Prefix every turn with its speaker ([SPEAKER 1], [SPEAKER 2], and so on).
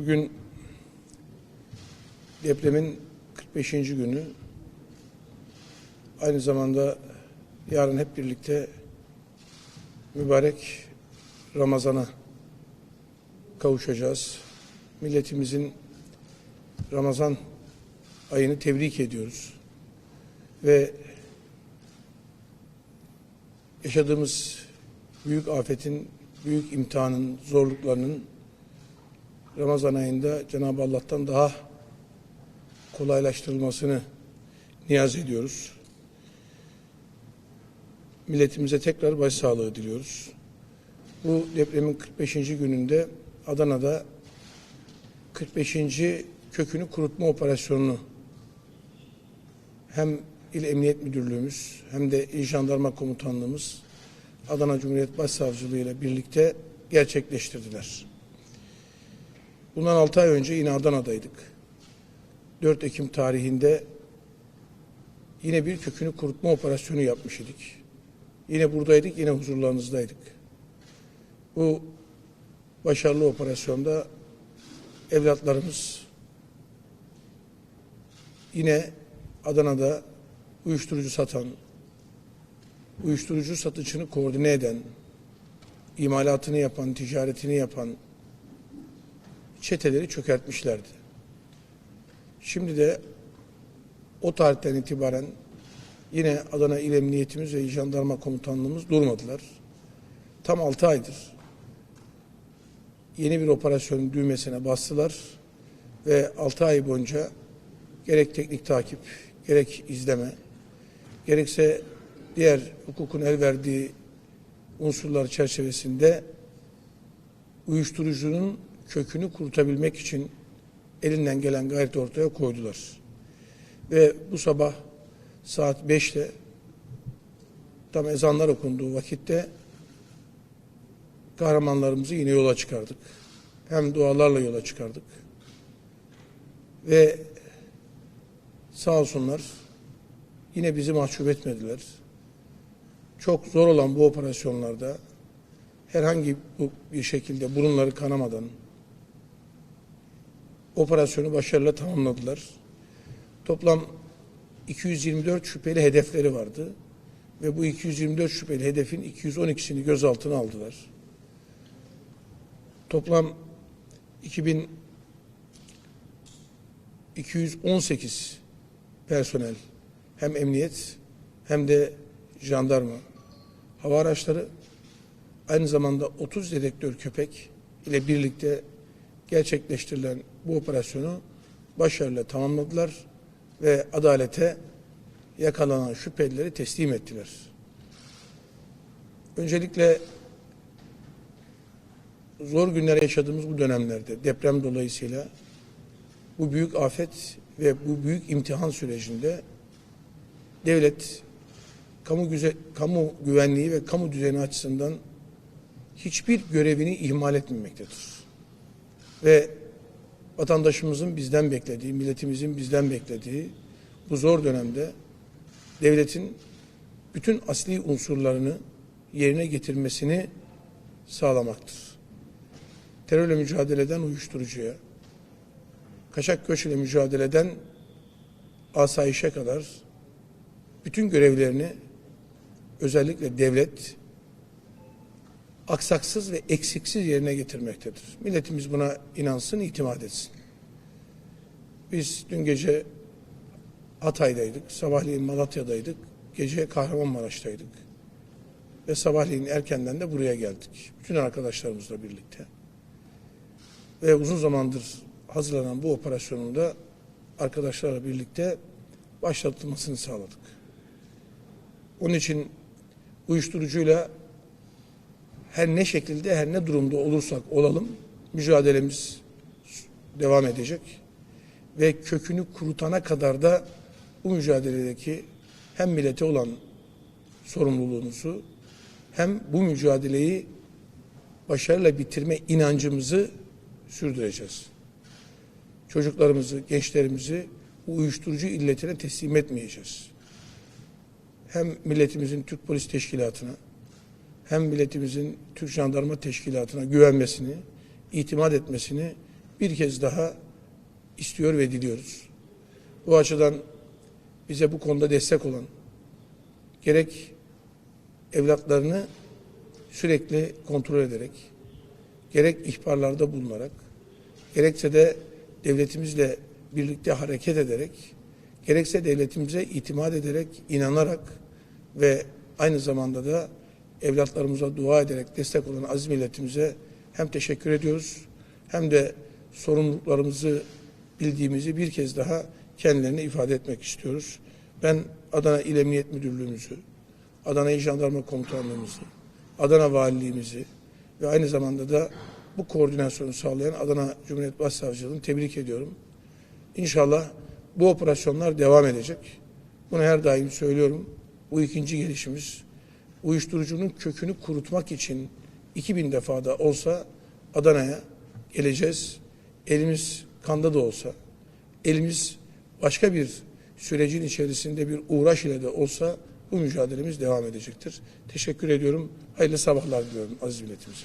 [SPEAKER 1] Bugün depremin 45. günü. Aynı zamanda yarın hep birlikte mübarek Ramazan'a kavuşacağız. Milletimizin Ramazan ayını tebrik ediyoruz. Ve yaşadığımız büyük afetin, büyük imtihanın, zorluklarının Ramazan ayında Cenab-ı Allah'tan daha kolaylaştırılmasını niyaz ediyoruz. Milletimize tekrar başsağlığı diliyoruz. Bu depremin 45. gününde Adana'da 45. kökünü kurutma operasyonunu hem İl Emniyet Müdürlüğümüz hem de İl Jandarma Komutanlığımız Adana Cumhuriyet Başsavcılığı ile birlikte gerçekleştirdiler. Bundan 6 ay önce yine Adana'daydık. 4 Ekim tarihinde yine bir kökünü kurutma operasyonu yapmış idik. Yine buradaydık, yine huzurlarınızdaydık. Bu başarılı operasyonda evlatlarımız yine Adana'da uyuşturucu satan, uyuşturucu satışını koordine eden, imalatını yapan, ticaretini yapan çeteleri çökertmişlerdi. Şimdi de o tarihten itibaren yine Adana İl Emniyetimiz ve Jandarma Komutanlığımız durmadılar. Tam 6 aydır yeni bir operasyonun düğmesine bastılar ve 6 ay boyunca gerek teknik takip, gerek izleme, gerekse diğer hukukun el verdiği unsurlar çerçevesinde uyuşturucunun kökünü kurutabilmek için elinden gelen gayret ortaya koydular. Ve bu sabah saat 5'te tam ezanlar okunduğu vakitte kahramanlarımızı yine yola çıkardık. Hem dualarla yola çıkardık. Ve sağ olsunlar yine bizi mahcup etmediler. Çok zor olan bu operasyonlarda herhangi bir şekilde burunları kanamadan operasyonu başarıyla tamamladılar. Toplam 224 şüpheli hedefleri vardı ve bu 224 şüpheli hedefin 212'sini gözaltına aldılar. Toplam 2000 218 personel hem emniyet hem de jandarma hava araçları aynı zamanda 30 dedektör köpek ile birlikte gerçekleştirilen bu operasyonu başarıyla tamamladılar ve adalete yakalanan şüphelileri teslim ettiler. Öncelikle zor günler yaşadığımız bu dönemlerde deprem dolayısıyla bu büyük afet ve bu büyük imtihan sürecinde devlet kamu, güze, kamu güvenliği ve kamu düzeni açısından hiçbir görevini ihmal etmemektedir. Ve vatandaşımızın bizden beklediği, milletimizin bizden beklediği bu zor dönemde devletin bütün asli unsurlarını yerine getirmesini sağlamaktır. Terörle mücadeleden uyuşturucuya, kaçak göç ile mücadeleden asayişe kadar bütün görevlerini özellikle devlet aksaksız ve eksiksiz yerine getirmektedir. Milletimiz buna inansın, itimat etsin. Biz dün gece Hatay'daydık, sabahleyin Malatya'daydık, gece Kahramanmaraş'taydık. Ve sabahleyin erkenden de buraya geldik. Bütün arkadaşlarımızla birlikte. Ve uzun zamandır hazırlanan bu operasyonun da arkadaşlarla birlikte başlatılmasını sağladık. Onun için uyuşturucuyla her ne şekilde, her ne durumda olursak olalım mücadelemiz devam edecek. Ve kökünü kurutana kadar da bu mücadeledeki hem millete olan sorumluluğumuzu hem bu mücadeleyi başarıyla bitirme inancımızı sürdüreceğiz. Çocuklarımızı, gençlerimizi bu uyuşturucu illetine teslim etmeyeceğiz. Hem milletimizin Türk Polis Teşkilatı'na hem milletimizin Türk Jandarma Teşkilatı'na güvenmesini, itimat etmesini bir kez daha istiyor ve diliyoruz. Bu açıdan bize bu konuda destek olan gerek evlatlarını sürekli kontrol ederek, gerek ihbarlarda bulunarak, gerekse de devletimizle birlikte hareket ederek, gerekse devletimize itimat ederek, inanarak ve aynı zamanda da evlatlarımıza dua ederek destek olan aziz milletimize hem teşekkür ediyoruz hem de sorumluluklarımızı bildiğimizi bir kez daha kendilerine ifade etmek istiyoruz. Ben Adana İl Emniyet Müdürlüğümüzü, Adana İl Jandarma Komutanlığımızı, Adana Valiliğimizi ve aynı zamanda da bu koordinasyonu sağlayan Adana Cumhuriyet Başsavcılığı'nı tebrik ediyorum. İnşallah bu operasyonlar devam edecek. Bunu her daim söylüyorum. Bu ikinci gelişimiz uyuşturucunun kökünü kurutmak için 2000 defada olsa Adana'ya geleceğiz. Elimiz kanda da olsa, elimiz başka bir sürecin içerisinde bir uğraş ile de olsa bu mücadelemiz devam edecektir. Teşekkür ediyorum. Hayırlı sabahlar diliyorum aziz milletimize.